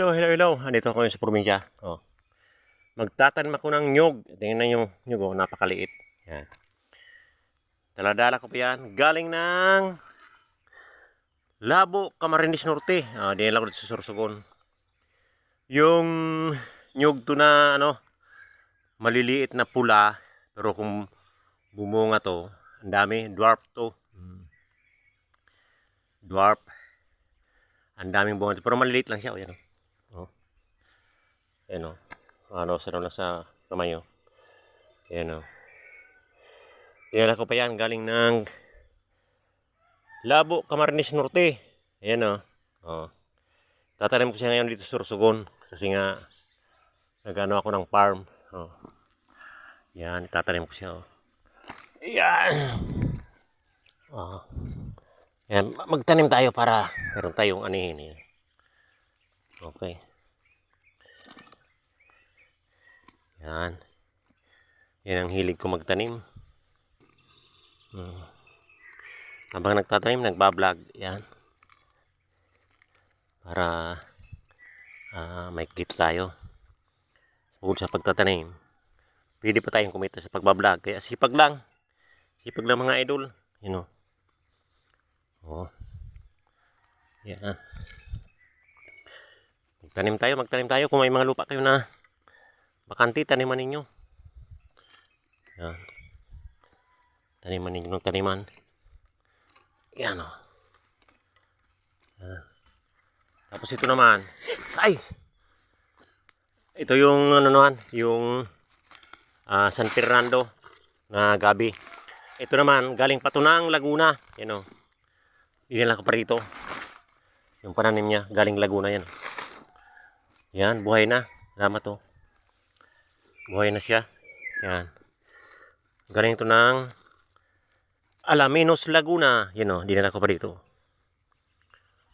Hello, hello, hello. Andito ako ngayon sa probinsya. Oh. Magtatanim ako ng nyog. Tingnan na yung nyog, oh, napakaliit. Yan. Daladala ko pa yan. Galing ng Labo, Camarines Norte. Ah, dinala ko dito sa Sorsogon. Yung nyog to na ano, maliliit na pula. Pero kung bumunga to, ang dami. Dwarf to. Mm. Dwarf. Ang daming bunga. Pero maliliit lang siya. O, yan, oh. Oh. Ayan o. Ano, sarap lang sa kamay o. Ayan o. Dinala ko pa yan. Galing ng Labo, Camarines Norte. Ayan o. Oh. Tatanim ko siya ngayon dito sa Sorsogon. Kasi nga, nagano ako ng farm. Oh. Yan, tatanim ko siya o. Yan. Oh. Yan, magtanim tayo para meron tayong anihin. Yan. Okay. Yan. Yan ang hilig ko magtanim. Hmm. Habang nagtatanim, nagbablog. Yan. Para ah, may kita tayo. Bukod sa pagtatanim, pwede pa tayong kumita sa pagbablog. Kaya sipag lang. Sipag lang mga idol. You know. Oh. Yan. Magtanim tayo, magtanim tayo. Kung may mga lupa kayo na bakanti, taniman ninyo. Yan. Taniman ninyo ng taniman. Yan o. Yan. Tapos ito naman. Ay! Ito yung ano naman, yung ah, San Fernando na gabi. Ito naman, galing Patunang, Laguna. Yan o. Dinala ko pa rito. Yung pananim niya, galing Laguna yan. Yan, buhay na. Salamat to. Buhay na siya. Yan. Galing ito ng Alaminos, Laguna. Yan o, dinala ko pa dito.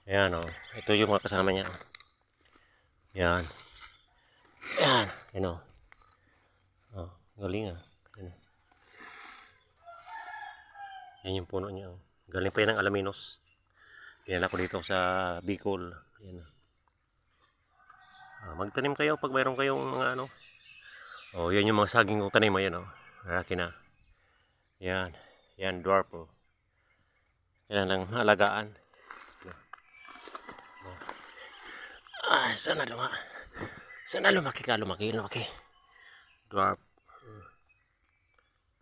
Yan o. Ito yung mga kasama niya. Yan. Yan. Yan o. Oh, galing ah. Yan. Yan yung puno niya. oh. Galing pa yan ng Alaminos. Dinala ko dito sa Bicol. Yan. Ah, magtanim kayo pag mayroon kayong mga ano. Oh, yan yung mga saging kong tanim. Ayan oh. Malaki na. Yan. Yan, dwarf oh. Yan ang alagaan. Ah, sana lumaki. Sana lumaki ka, lumaki, lumaki. Dwarf.